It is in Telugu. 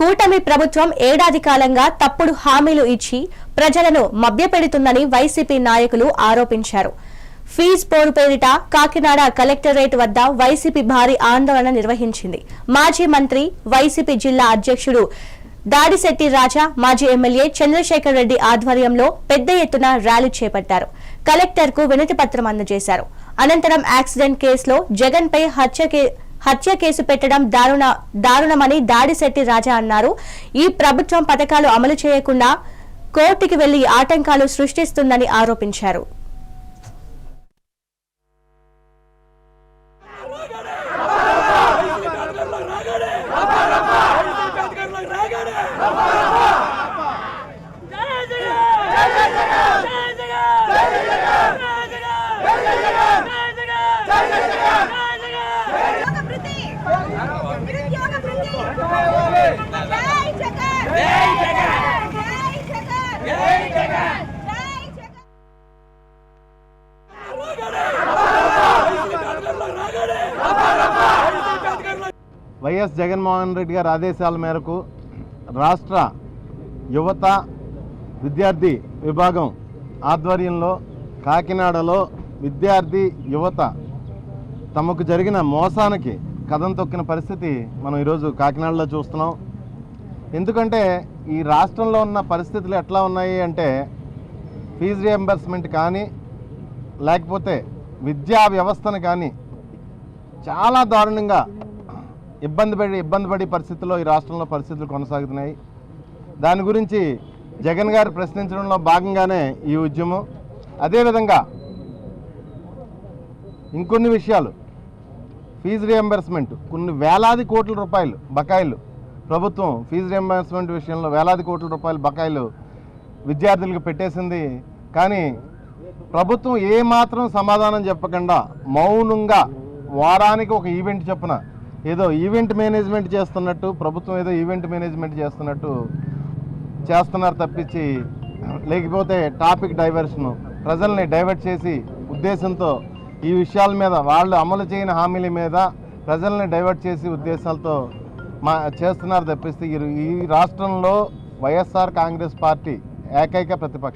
కూటమి ప్రభుత్వం ఏడాది కాలంగా తప్పుడు హామీలు ఇచ్చి ప్రజలను మభ్యపెడుతుందని వైసీపీ నాయకులు ఆరోపించారు. ఫీజ్ పోరు పేరిట కాకినాడ కలెక్టరేట్ వద్ద వైసీపీ భారీ ఆందోళన నిర్వహించింది. మాజీ మంత్రి వైసీపీ జిల్లా అధ్యక్షుడు దాడిశెట్టి రాజా మాజీ ఎమ్మెల్యే చంద్రశేఖర్ రెడ్డి ఆధ్వర్యంలో పెద్ద ఎత్తున ర్యాలీ చేపట్టారు. కలెక్టర్కు వినతి పత్రం అందజేశారు. అనంతరం యాక్సిడెంట్ కేసులో జగన్ పై హత్య హత్య కేసు పెట్టడం దారుణ దారుణమని దాడిశెట్టి రాజా అన్నారు ఈ ప్రభుత్వం పథకాలు అమలు చేయకుండా కోర్టుకి వెళ్ళి ఆటంకాలు సృష్టిస్తుందని ఆరోపించారు Yeah! వైఎస్ జగన్మోహన్ రెడ్డి గారి ఆదేశాల మేరకు రాష్ట్ర యువత విద్యార్థి విభాగం ఆధ్వర్యంలో కాకినాడలో విద్యార్థి యువత తమకు జరిగిన మోసానికి కథం తొక్కిన పరిస్థితి మనం ఈరోజు కాకినాడలో చూస్తున్నాం. ఎందుకంటే ఈ రాష్ట్రంలో ఉన్న పరిస్థితులు ఎట్లా ఉన్నాయి అంటే ఫీజు రియంబర్స్మెంట్ కానీ లేకపోతే విద్యా వ్యవస్థను కానీ చాలా దారుణంగా ఇబ్బంది పడి ఇబ్బంది పడే పరిస్థితుల్లో ఈ రాష్ట్రంలో పరిస్థితులు కొనసాగుతున్నాయి. దాని గురించి జగన్ గారు ప్రశ్నించడంలో భాగంగానే ఈ ఉద్యమం. అదేవిధంగా ఇంకొన్ని విషయాలు. ఫీజు రియంబర్స్మెంట్ కొన్ని వేలాది కోట్ల రూపాయలు బకాయిలు. ప్రభుత్వం ఫీజు రియంబర్స్మెంట్ విషయంలో వేలాది కోట్ల రూపాయలు బకాయిలు విద్యార్థులకు పెట్టేసింది. కానీ ప్రభుత్వం ఏమాత్రం సమాధానం చెప్పకుండా మౌనంగా వారానికి ఒక ఈవెంట్ చెప్పిన ఏదో ఈవెంట్ మేనేజ్మెంట్ చేస్తున్నట్టు ప్రభుత్వం ఏదో ఈవెంట్ మేనేజ్మెంట్ చేస్తున్నట్టు చేస్తున్నారు తప్పించి లేకపోతే టాపిక్ డైవర్షన్ ప్రజల్ని డైవర్ట్ చేసి ఉద్దేశంతో ఈ విషయాల మీద వాళ్ళు అమలు చేయని హామీల మీద ప్రజల్ని డైవర్ట్ చేసి ఉద్దేశాలతో మా చేస్తున్నారు తప్పిస్తే ఈ- ఈ రాష్ట్రంలో వైఎస్ఆర్ కాంగ్రెస్ పార్టీ ఏకైక ప్రతిపక్షం.